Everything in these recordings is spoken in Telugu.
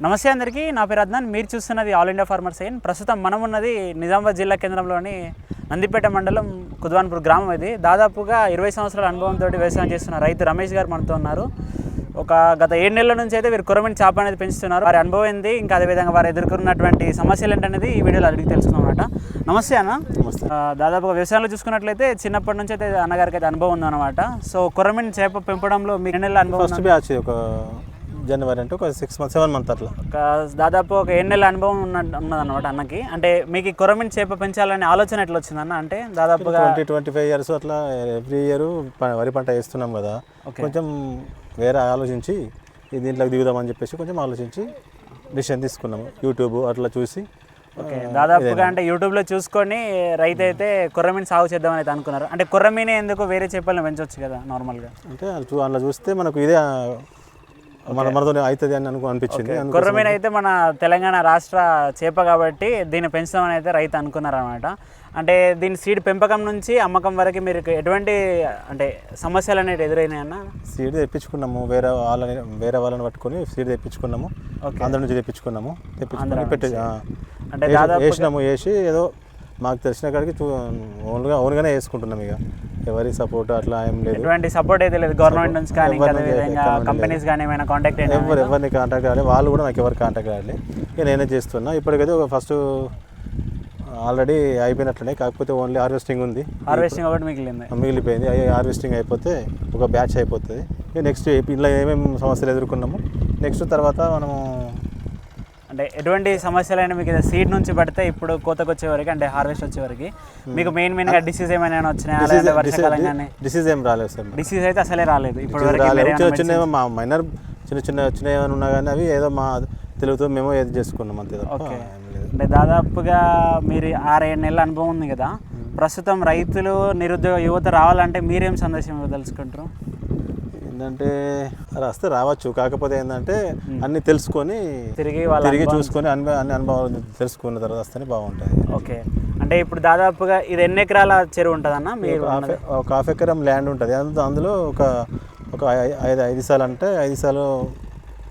నమస్తే అందరికీ నా పేరు అద్నాన్. మీరు చూస్తున్నది ఆల్ ఇండియా ఫార్మర్స్ అయిన్ ప్రస్తుతం మనం ఉన్నది నిజామాబాద్ జిల్లా కేంద్రంలోని నందిపేట మండలం కుద్వాన్పూర్ గ్రామం ఇది. దాదాపుగా ఇరవై సంవత్సరాల అనుభవంతో వ్యవసాయం చేస్తున్న రైతు రమేష్ గారు మనతో ఉన్నారు. ఒక గత ఏడు నెలల నుంచి అయితే వీరు కొరమిని చేప అనేది పెంచుతున్నారు. వారి అనుభవం ఏంది? ఇంకా అదేవిధంగా వారు ఎదుర్కొన్నటువంటి సమస్యలు ఏంటనేది ఈ వీడియోలో అడిగి తెలుసుకున్నాం అనమాట నమస్తే అన్న. నమస్తే. దాదాపుగా వ్యవసాయంలో చూసుకున్నట్లయితే చిన్నప్పటి నుంచి అయితే అన్నగారికి అయితే అనుభవం ఉందన్నమాట. సో కొరమిని చేప పెంపడంలో మీ నెలల అనుభవం ఒక జనవరి అంటే ఒక సిక్స్ మంత్ సెవెన్ మంత్ అట్లా. ఒక దాదాపు ఒక ఏడు నెలల అనుభవం ఉన్న ఉన్నదన్నమాట అన్నకి. అంటే మీకు ఈ కొరమిని చేప పెంచాలనే ఆలోచన ఎట్లా వచ్చిందన్న? అంటే దాదాపుగా ట్వంటీ ట్వంటీ ఫైవ్ ఇయర్స్ అట్లా ఎవ్రీ ఇయర్ వరి పంట వేస్తున్నాం కదా. కొంచెం వేరే ఆలోచించి ఈ దీంట్లోకి దిగుదామని చెప్పేసి కొంచెం ఆలోచించి డిసిషన్ తీసుకున్నాము. యూట్యూబ్ అట్లా చూసి ఓకే. దాదాపుగా అంటే యూట్యూబ్లో చూసుకొని రైతు అయితే కొర్రమీని సాగు చేద్దామని అయితే అనుకున్నారు. అంటే కొర్రమీనే ఎందుకు వేరే చేపలను పెంచవచ్చు కదా నార్మల్గా అంటే అందులో చూస్తే మనకు ఇదే మన మనతో అవుతుంది అని అనుకో అనిపించింది. కొర్రమీన అయితే మన తెలంగాణ రాష్ట్ర చేప కాబట్టి దీన్ని పెంచుదామని అయితే రైతు అనుకున్నారు అనమాట అంటే దీని సీడ్ పెంపకం నుంచి అమ్మకం వరకు మీరు ఎటువంటి అంటే సమస్యలు అనేవి ఎదురైనాయన్న సీడ్ తెప్పించుకున్నాము. వేరే వాళ్ళని వేరే వాళ్ళని పట్టుకొని సీడ్ తెప్పించుకున్నాము. అందరి నుంచి తెప్పించుకున్నాము. తెప్పించుకొని పెట్టి అంటే వేసినాము. వేసి ఏదో మాకు తెలిసిన కాడికి ఓన్గా ఓన్గానే వేసుకుంటున్నాం ఇక. ఎవరి సపోర్ట్ అట్లా ఏం లేదు. ఎటువంటి సపోర్ట్ అయితే లేదు. గవర్నమెంట్ నుంచి కానీ కంపెనీస్ కానీ ఏమైనా కాంటాక్ట్ ఎవరు ఎవరిని కాంటాక్ట్ కావాలి వాళ్ళు కూడా నాకు ఎవరు కాంటాక్ట్ కావాలి ఇక నేనే చేస్తున్నా. ఇప్పటికైతే ఒక ఫస్ట్ ఆల్రెడీ అయిపోయినట్లనే కాకపోతే ఓన్లీ హార్వెస్టింగ్ ఉంది. హార్వెస్టింగ్ ఒకటి మిగిలింది. మిగిలిపోయింది. హార్వెస్టింగ్ అయిపోతే ఒక బ్యాచ్ అయిపోతుంది. ఇక నెక్స్ట్ ఇలా ఏమేమి సమస్యలు ఎదుర్కొన్నాము నెక్స్ట్ తర్వాత మనము అంటే ఎటువంటి సమస్యలైనా మీకు సీడ్ నుంచి పడితే ఇప్పుడు కోతకు వచ్చే వరకు అంటే హార్వెస్ట్ వచ్చే వరకు మీకు మెయిన్ మెయిన్గా డిసీజ్ ఏమైనా వచ్చినాయా? వర్షాకాలం కానీ? డిసీజ్ ఏం రాలేదు సార్ డిసీజ్ అయితే అసలే రాలేదు. ఇప్పుడు వరకు మా మైనర్ చిన్న చిన్న చిన్న ఏమైనా ఉన్నా కానీ అవి ఏదో మా తెలుగుతో మేము ఏది చేసుకున్నాం అంతే ఓకే. అంటే దాదాపుగా మీరు ఆరేడు నెలల అనుభవం ఉంది కదా. ప్రస్తుతం రైతులు నిరుద్యోగ యువత రావాలంటే మీరేం సందేశం ఇవ్వదలుచుకుంటారు? ఏంటంటే వస్తే రావచ్చు. కాకపోతే ఏంటంటే అన్ని తెలుసుకొని తిరిగి వాళ్ళ తిరిగి చూసుకొని అన్ని అన్ని అనుభవాలు తెలుసుకున్న తర్వాత వస్తేనే బాగుంటుంది. ఓకే. అంటే ఇప్పుడు దాదాపుగా ఇది ఎన్ని ఎకరాల చెరువు ఉంటుందన్న మీరు ఒక హాఫ్ ఎకరం ల్యాండ్ ఉంటుంది. అందులో అందులో ఒక ఒక ఐదు ఐదు సార్లు అంటే ఐదు సార్లు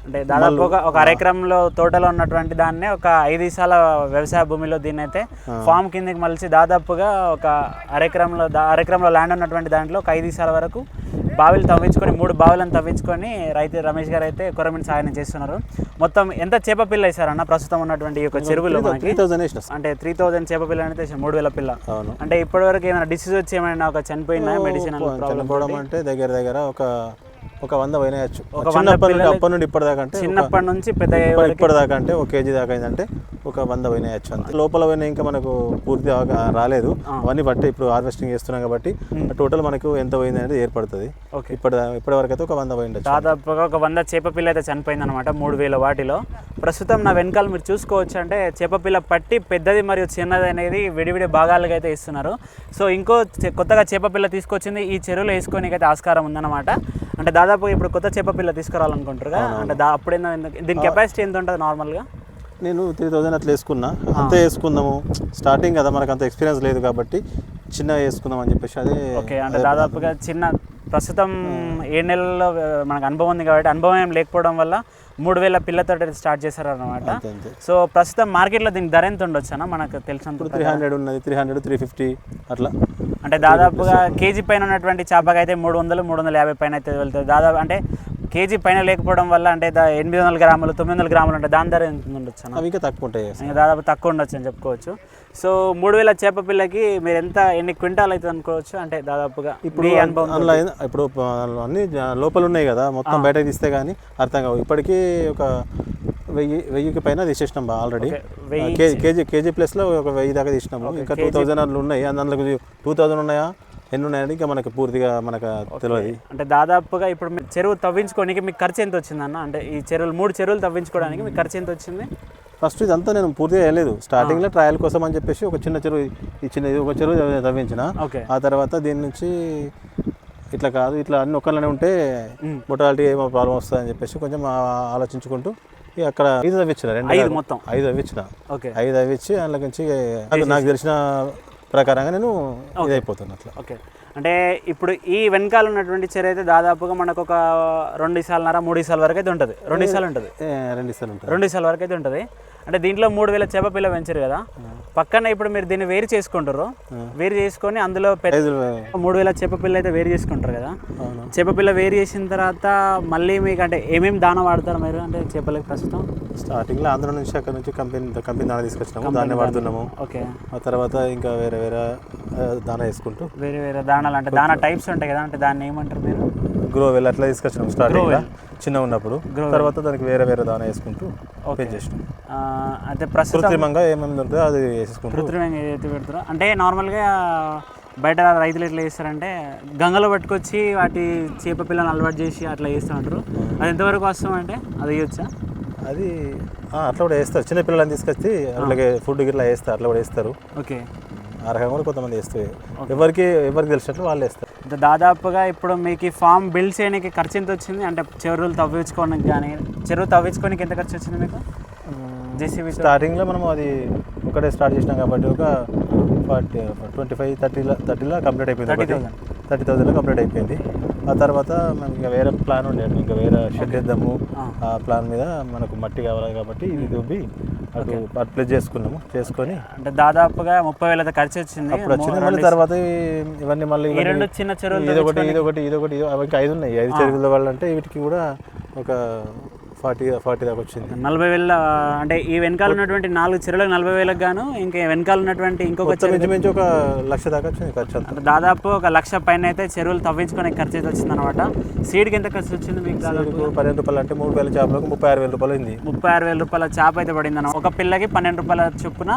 అంటే దాదాపు ఒక అరెకరంలో తోటలో ఉన్నటువంటి దాన్నే ఒక ఐదు ఈసాల వ్యవసాయ భూమిలో దీన్ని అయితే ఫామ్ కిందకి మలిచి దాదాపుగా ఒక అరెకరంలో అరెకరంలో ల్యాండ్ ఉన్నటువంటి దాంట్లో ఒక ఐదు ఈసాల వరకు బావిలు తవ్వించుకొని మూడు బావులను తవ్వించుకొని రైతు రమేష్ గారు అయితే కొరమిని సాయం చేస్తున్నారు. మొత్తం ఎంత చేప పిల్ల వేశారన్న ప్రస్తుతం ఉన్నటువంటి ఈ యొక్క చెరువులో మనకి అంటే త్రీ థౌజండ్ చేప పిల్ల అయితే మూడు వేల పిల్ల. అంటే ఇప్పటివరకు ఏమైనా డిసీజ్ వచ్చి ఏమైనా ఒక చనిపోయినా మెడిసిన్ అంటే దగ్గర దగ్గర ఒక ఒక వంద పోయినాయచ్చు. ఒక చిన్నప్పటి నుండి అప్పటి నుండి ఇప్పటిదాకా అంటే చిన్నప్పటి నుంచి పెద్ద ఇప్పటి- ఇప్పటిదాకా అంటే ఒక కేజీ దాకా అయిందంటే ఒక వంద పోయినాయచ్చు అంతే. లోపల పోయినా ఇంకా మనకు పూర్తి రాలేదు. అవన్నీ బట్టి ఇప్పుడు హార్వెస్టింగ్ చేస్తున్నాం కాబట్టి టోటల్ మనకు ఎంత పోయింది అనేది ఏర్పడుతుంది. ఓకే. ఇప్పటి ఇప్పటి వరకు అయితే ఒక వంద పోయిండొచ్చు. దాదాపుగా ఒక వంద చేపపిల్ల అయితే చనిపోయింది అనమాట మూడు వేల వాటిలో. ప్రస్తుతం నా వెనకాల మీరు చూసుకోవచ్చు అంటే చేపపిల్ల పట్టి పెద్దది మరియు చిన్నది అనేది విడివిడి భాగాలుగా అయితే ఇస్తున్నారు. సో ఇంకో కొత్తగా చేపపిల్ల తీసుకొచ్చింది ఈ చెరువులో వేసుకోనికి అయితే ఆస్కారం ఉందన్నమాట. అంటే దాదాపు ఇప్పుడు కొత్త చేపపిల్ల తీసుకురావాలనుకుంటారు కదా అంటే దా అప్పుడేందో దీని కెపాసిటీ ఎంత ఉంటుంది నార్మల్గా? నేను త్రీ థౌజండ్ అట్లా వేసుకున్నా. అంతే వేసుకుందాము. స్టార్టింగ్ కదా మనకు అంత ఎక్స్పీరియన్స్ లేదు కాబట్టి చిన్నగా వేసుకుందాం అని చెప్పేసి అదే ఓకే అంటే దాదాపుగా చిన్న ప్రస్తుతం ఏడు నెలల్లో మనకు అనుభవం ఉంది కాబట్టి అనుభవం ఏం లేకపోవడం వల్ల మూడు వేల పిల్లతో స్టార్ట్ చేశారనమాట అంతే అంతే. సో ప్రస్తుతం మార్కెట్లో దీని ధర ఎంత ఉండొచ్చు అన్న మనకు తెలిసినంత ఇప్పుడు త్రీ హండ్రెడ్ ఉన్నది త్రీ హండ్రెడ్ త్రీ ఫిఫ్టీ అట్లా. అంటే దాదాపుగా కేజీ పైన ఉన్నటువంటి చేపకి అయితే మూడు వందలు మూడు వందల యాభై పైన అయితే వెళ్తుంది దాదాపు అంటే కేజీ పైన లేకపోవడం వల్ల అంటే ఎనిమిది వందల గ్రాములు తొమ్మిది వందల గ్రాములు అంటే దాని ధర ఎంత ఉండొచ్చు అవి ఇంకా తక్కువ ఉంటాయి ఇంకా దాదాపు తక్కువ ఉండొచ్చు అని చెప్పుకోవచ్చు. సో మూడు వేల చేప పిల్లకి మీరు ఎంత ఎన్ని క్వింటాల్ అవుతుంది అనుకోవచ్చు? అంటే దాదాపుగా ఇప్పుడు అనుభవం ఇప్పుడు అన్ని లోపల ఉన్నాయి కదా మొత్తం బయటకు తీస్తే కానీ అర్థం కావు. ఇప్పటికీ ఒక వెయ్యి వెయ్యికి పైన తీసేసినాం బా ఆల్రెడీ ఓకే, వెయ్యి కేజీ కేజీ కేజీ ప్లస్లో ఒక వెయ్యి దాకా తీసినాము. ఇంకా టూ థౌజండ్ అట్లా ఉన్నాయి అందులో టూ థౌజండ్ ఉన్నాయా? ఎన్ని ఉన్నాయని ఇంకా మనకు పూర్తిగా మనకు తెలియదు అంటే దాదాపుగా ఇప్పుడు మీరు చెరువు తవ్వించుకోనికి మీకు ఖర్చు ఎంత వచ్చిందన్న? అంటే ఈ చెరువులు మూడు చెరువులు తవ్వించుకోవడానికి మీకు ఖర్చు ఎంత వచ్చింది? ఫస్ట్ ఇదంతా నేను పూర్తిగా వేయలేదు స్టార్టింగ్లో ట్రయల్ కోసం అని చెప్పేసి ఒక చిన్న చెరువు ఈ చిన్న ఒక చెరువు తవ్వి- తవ్వించిన. ఓకే. ఆ తర్వాత దీని నుంచి ఇట్లా కాదు ఇట్లా అన్ని ఒక్కళ్ళనే ఉంటే మొటాలిటీ ఏమో ప్రాబ్లం వస్తుందని చెప్పేసి కొంచెం ఆలోచించుకుంటూ అక్కడ ఐదు తవ్వించిన రెండు ఐదు. మొత్తం. ఐదు తవ్వించిన ఓకే. ఐదు తవ్వించి అందులో నుంచి నాకు తెలిసిన ప్రకారంగా నేను ఇది అయిపోతున్నా అట్లా. ఓకే. అంటే ఇప్పుడు ఈ వెనకాల ఉన్నటువంటి చెరువు అయితే దాదాపుగా మనకు ఒక రెండు ఇసాలన్నర మూడు ఇసాల వరకు అయితే ఉంటుంది. రెండు ఇసాలు ఉంటుంది. రెండు ఇస్తారు ఉంటుంది. రెండు ఇసాల వరకు అయితే ఉంటుంది. అంటే దీంట్లో మూడు వేల చేప పిల్ల పెంచారు కదా. పక్కన ఇప్పుడు మీరు దీన్ని వేరు చేసుకుంటారు వేరు చేసుకొని అందులో మూడు వేల చేప పిల్ల అయితే వేరు చేసుకుంటారు కదా. చేప పిల్ల వేరు చేసిన తర్వాత మళ్ళీ మీకు అంటే ఏమేమి దాన వాడతారు మీరు? అంటే చేపలకి ప్రస్తుతం? స్టార్టింగ్లో ఆంధ్ర నుంచి అక్కడ నుంచి కంపెనీ కంపెనీ దానా తీసుకొచ్చినాము దాన్ని వాడుతున్నాము. ఓకే. ఆ తర్వాత ఇంకా వేరే వేరే దానా వేసుకుంటూ. వేరే వేరే దానాలు అంటే దానా టైప్స్ ఉంటాయి కదా అంటే దాన్ని ఏమంటారు మీరు? గ్రో వెల్ అట్లా తీసుకొచ్చినాము స్టార్టింగ్లో చిన్నగా ఉన్నప్పుడు. తర్వాత దానికి వేరే వేరే దానా వేసుకుంటూ పెంచేసినాం. ఆ, అయితే కృత్రిమంగా ఏమేమి దొరుకుతుందో అది వేసుకుంటూ. కృత్రిమంగా ఏదైతే పెడతారో అంటే నార్మల్గా బయట రైతులు ఎట్లా చేస్తారంటే గంగలో పట్టుకొచ్చి వాటి చేప పిల్లని అలవాటు చేసి అట్లా చేస్తూ ఉంటారు. అది ఎంతవరకు వస్తాం అంటే అది వేయొచ్చా అది అట్లా కూడా వేస్తారు. చిన్న పిల్లలని తీసుకొచ్చి అట్లాగే ఫుడ్ గిట్లా వేస్తారు అట్లా కూడా వేస్తారు. ఓకే. ఆ రకంగా కూడా కొంతమంది వేస్తారు. ఎవరికి ఎవరికి తెలిసినట్లు వాళ్ళు వేస్తారు. దాదాపుగా ఇప్పుడు మీకు ఈ ఫామ్ బిల్డ్ చేయడానికి ఖర్చు ఎంత వచ్చింది? అంటే చెరువులు తవ్వించుకోవడానికి కానీ చెరువు తవ్వించుకోనికి ఎంత ఖర్చు వచ్చింది మీకు? జేసీబీ స్టార్టింగ్లో మనం అది ఒకటే స్టార్ట్ చేసినాం కాబట్టి ఒక ఫార్టీ ట్వంటీ ఫైవ్ థర్టీలో థర్టీలో కంప్లీట్ అయిపోయింది ఒకటి. థర్టీ థౌసండ్లో కంప్లీట్ అయిపోయింది. ఆ తర్వాత మనకి ఇంకా వేరే ప్లాన్ ఉండేది ఇంకా వేరే షెడ్ వేద్దాము. ఆ. ప్లాన్ మీద మనకు మట్టి కావాలి కాబట్టి ఇది దుబ్బి అటు ప్లేస్ చేసుకున్నాము. చేసుకొని అంటే దాదాపుగా ముప్పై వేల ఖర్చు వచ్చింది. ఇప్పుడు వచ్చింది మళ్ళీ తర్వాత ఇవన్నీ మళ్ళీ రెండు చిన్న చెరువులు ఇది ఒకటి ఇది ఒకటి ఇది ఒకటి ఇది అవి ఇంకా ఐదు ఉన్నాయి. ఐదు చెరువుల అంటే వీటికి కూడా ఒక ఫార్టీ ఫార్టీ దాకా వచ్చింది. నలభై వేల అంటే ఈ వెనకాల ఉన్నటువంటి నాలుగు చెరువులకు నలభై వేలకు గాను ఇంకా వెనకాల ఉన్నటువంటి ఇంకొక మొత్తం మించి ఒక లక్ష దాకా వచ్చింది ఖర్చు అంతా. అంటే దాదాపు ఒక లక్ష పైన అయితే చెరువులు తవ్వించుకోనికి ఖర్చు అయితే వచ్చింది అనమాట సీడ్కి ఎంత ఖర్చు వచ్చింది మీకు దాదాపు? పన్నెండు రూపాయలు అంటే మూడు వేల చేపలకు ముప్పై ఆరు వేల రూపాయలు అయింది. ముప్పై ఆరు వేల రూపాయల చేప అయితే పడింది అన్న ఒక పిల్లకి పన్నెండు రూపాయల చొప్పున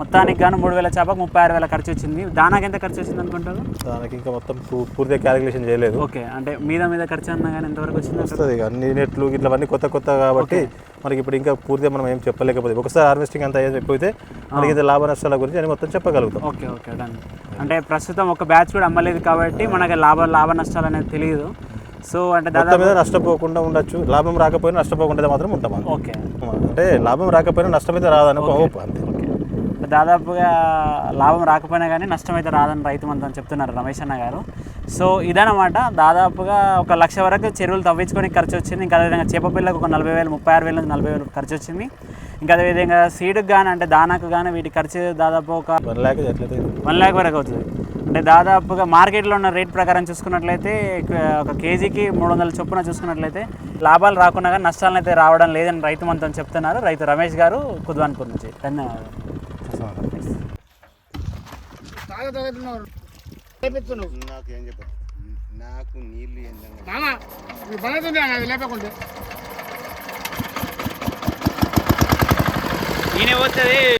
మొత్తానికి గాను మూడు వేల చేపకు ముప్పై ఆరు వేల ఖర్చు వచ్చింది. దానాకి ఎంత ఖర్చు వచ్చింది అనుకుంటారు? దానికి ఇంకా మొత్తం పూర్తిగా క్యాలిక్యులేషన్ చేయలేదు. ఓకే అంటే మీద మీద ఖర్చు అన్నా కానీ ఎంతవరకు వచ్చింది? వస్తుంది అన్ని నెట్లు ఇట్లా అన్నీ కొత్త కొత్త కాబట్టి మనకి ఇప్పుడు ఇంకా పూర్తిగా మనం ఏం చెప్పలేకపోతే ఒకసారి హార్వెస్టింగ్ అంతా చెప్పితే మనకి ఇది లాభ నష్టాల గురించి అని మొత్తం చెప్పగలుగుతాం. ఓకే ఓకే డన్ అంటే ప్రస్తుతం ఒక బ్యాచ్ కూడా అమ్మలేదు కాబట్టి మనకి లాభ లాభ నష్టాలు అనేది తెలియదు సో అంటే దాదాపు మీద నష్టపోకుండా ఉండొచ్చు. లాభం రాకపోయినా నష్టపోకుండా మాత్రం ఉంటాం. ఓకే. అంటే లాభం రాకపోయినా నష్టం అయితే రాదని ఒక హోప్ అంతే. ఓకే దాదాపుగా లాభం రాకపోయినా కానీ నష్టం అయితే రాదని రైతు మంతం చెప్తున్నారు రమేష్ అన్న గారు. సో ఇదన్నమాట. దాదాపుగా ఒక లక్ష వరకు చెరువులు తవ్వించుకొని ఖర్చు వచ్చింది. ఇంకా అదేవిధంగా చేప పిల్లకు ఒక నలభై వేలు ముప్పై ఆరు వేల నుంచి నలభై వేలు ఖర్చు వచ్చింది. ఇంకా అదేవిధంగా సీడ్కి కానీ అంటే దానాకు కానీ వీటి ఖర్చు దాదాపు ఒక వన్ ల్యాక్ వన్ ల్యాక్ వరకు అవుతుంది. అంటే దాదాపుగా మార్కెట్లో ఉన్న రేట్ ప్రకారం చూసుకున్నట్లయితే ఒక కేజీకి మూడు వందల చొప్పున చూసుకున్నట్లయితే లాభాలు రాకుండా కానీ నష్టాలను అయితే రావడం లేదని రైతు మంతం చెప్తున్నారు రైతు రమేష్ గారు కుద్వాన్పూర్ నుంచి. ధన్యవాదాలు. నాకు ఏం చెప్పదు నాకు నీళ్ళు ఏందంగా మామ ఇప్పుడు పని అది లేపకుంటే ఈయన పోతుంది.